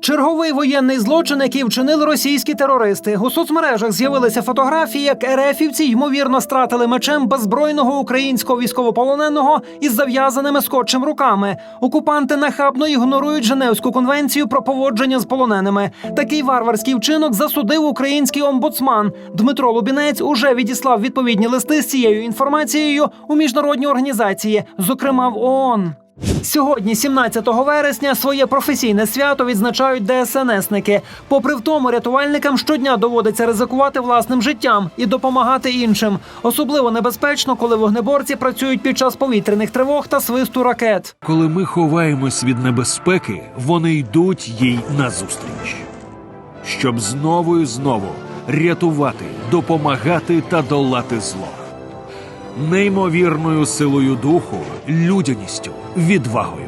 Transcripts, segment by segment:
Черговий воєнний злочин, який вчинили російські терористи. У соцмережах з'явилися фотографії, як ерефівці ймовірно стратили мечем беззбройного українського військовополоненого із зав'язаними скотчем руками. Окупанти нахабно ігнорують Женевську конвенцію про поводження з полоненими. Такий варварський вчинок засудив український омбудсман. Дмитро Лубінець уже відіслав відповідні листи з цією інформацією у міжнародні організації, зокрема в ООН. Сьогодні, 17 вересня, своє професійне свято відзначають ДСНСники. Попри в тому, рятувальникам щодня доводиться ризикувати власним життям і допомагати іншим. Особливо небезпечно, коли вогнеборці працюють під час повітряних тривог та свисту ракет. Коли ми ховаємось від небезпеки, вони йдуть їй назустріч, щоб знову і знову рятувати, допомагати та долати зло. Неймовірною силою духу, людяністю, відвагою.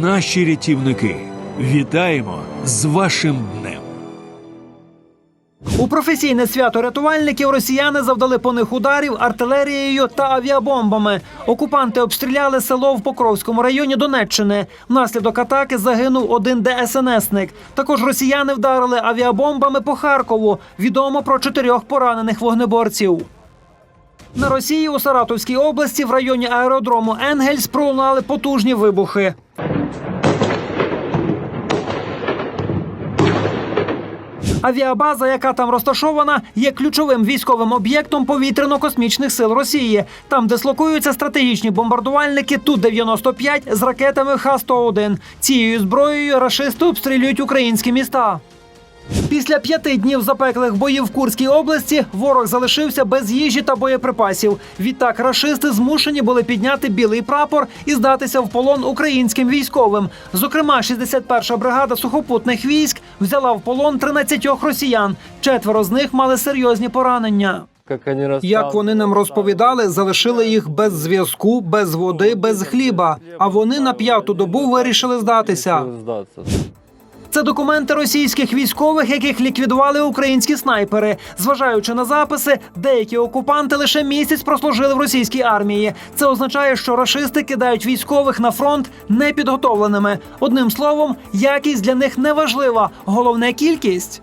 Наші рятівники вітаємо з вашим днем. У професійне свято рятувальників росіяни завдали по них ударів артилерією та авіабомбами. Окупанти обстріляли село в Покровському районі Донеччини. Внаслідок атаки загинув один ДСНСник. Також росіяни вдарили авіабомбами по Харкову. Відомо про чотирьох поранених вогнеборців. На Росії у Саратовській області в районі аеродрому Енгельс пролунали потужні вибухи. Авіабаза, яка там розташована, є ключовим військовим об'єктом повітряно-космічних сил Росії. Там дислокуються стратегічні бомбардувальники Ту-95 з ракетами Х-101. Цією зброєю рашисти обстрілюють українські міста. Після п'яти днів запеклих боїв в Курській області ворог залишився без їжі та боєприпасів. Відтак рашисти змушені були підняти білий прапор і здатися в полон українським військовим. Зокрема, 61-ша бригада сухопутних військ взяла в полон 13 росіян. Четверо з них мали серйозні поранення. Як вони нам розповідали, залишили їх без зв'язку, без води, без хліба. А вони на п'яту добу вирішили здатися. Це документи російських військових, яких ліквідували українські снайпери. Зважаючи на записи, деякі окупанти лише місяць прослужили в російській армії. Це означає, що рашисти кидають військових на фронт непідготовленими. Одним словом, якість для них не важлива, головне кількість.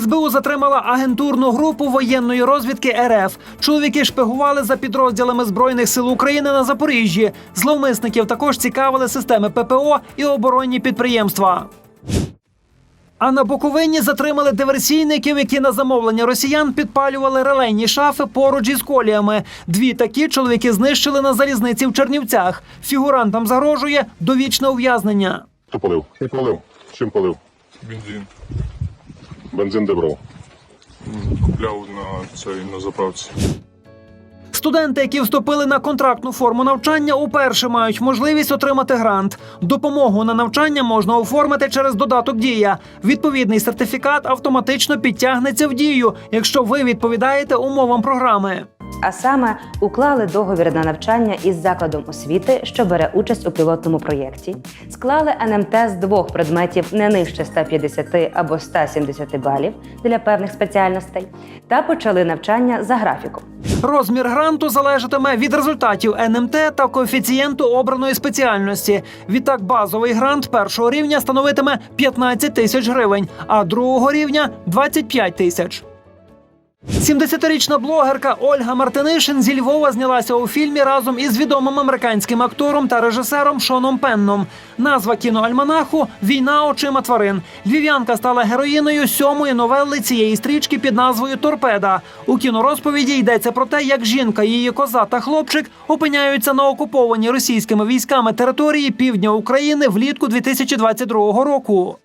СБУ затримала агентурну групу воєнної розвідки РФ. Чоловіки шпигували за підрозділами збройних сил України на Запоріжжі. Зловмисників також цікавили системи ППО і оборонні підприємства. А на Буковині затримали диверсійників, які на замовлення росіян підпалювали релейні шафи поруч із коліями. Дві такі чоловіки знищили на залізниці в Чернівцях. Фігурантам загрожує довічне ув'язнення. Хто полив? Ти полив. Чим полив? Бензин Бензин де брав. купляв на цій на заправці. Студенти, які вступили на контрактну форму навчання, уперше мають можливість отримати грант. Допомогу на навчання можна оформити через додаток Дія. Відповідний сертифікат автоматично підтягнеться в дію, якщо ви відповідаєте умовам програми. А саме уклали договір на навчання із закладом освіти, що бере участь у пілотному проєкті, склали НМТ з двох предметів не нижче 150 або 170 балів для певних спеціальностей, та почали навчання за графіком. Розмір гранту залежатиме від результатів НМТ та коефіцієнту обраної спеціальності. Відтак, базовий грант першого рівня становитиме 15 тисяч гривень, а другого рівня 25 тисяч. 70-річна блогерка Ольга Мартинишин зі Львова знялася у фільмі разом із відомим американським актором та режисером Шоном Пенном. Назва кіноальманаху Війна очима тварин. Львів'янка стала героїною сьомої новели цієї стрічки під назвою Торпеда. У кінорозповіді йдеться про те, як жінка, її коза та хлопчик опиняються на окупованій російськими військами території півдня України влітку 2022 року.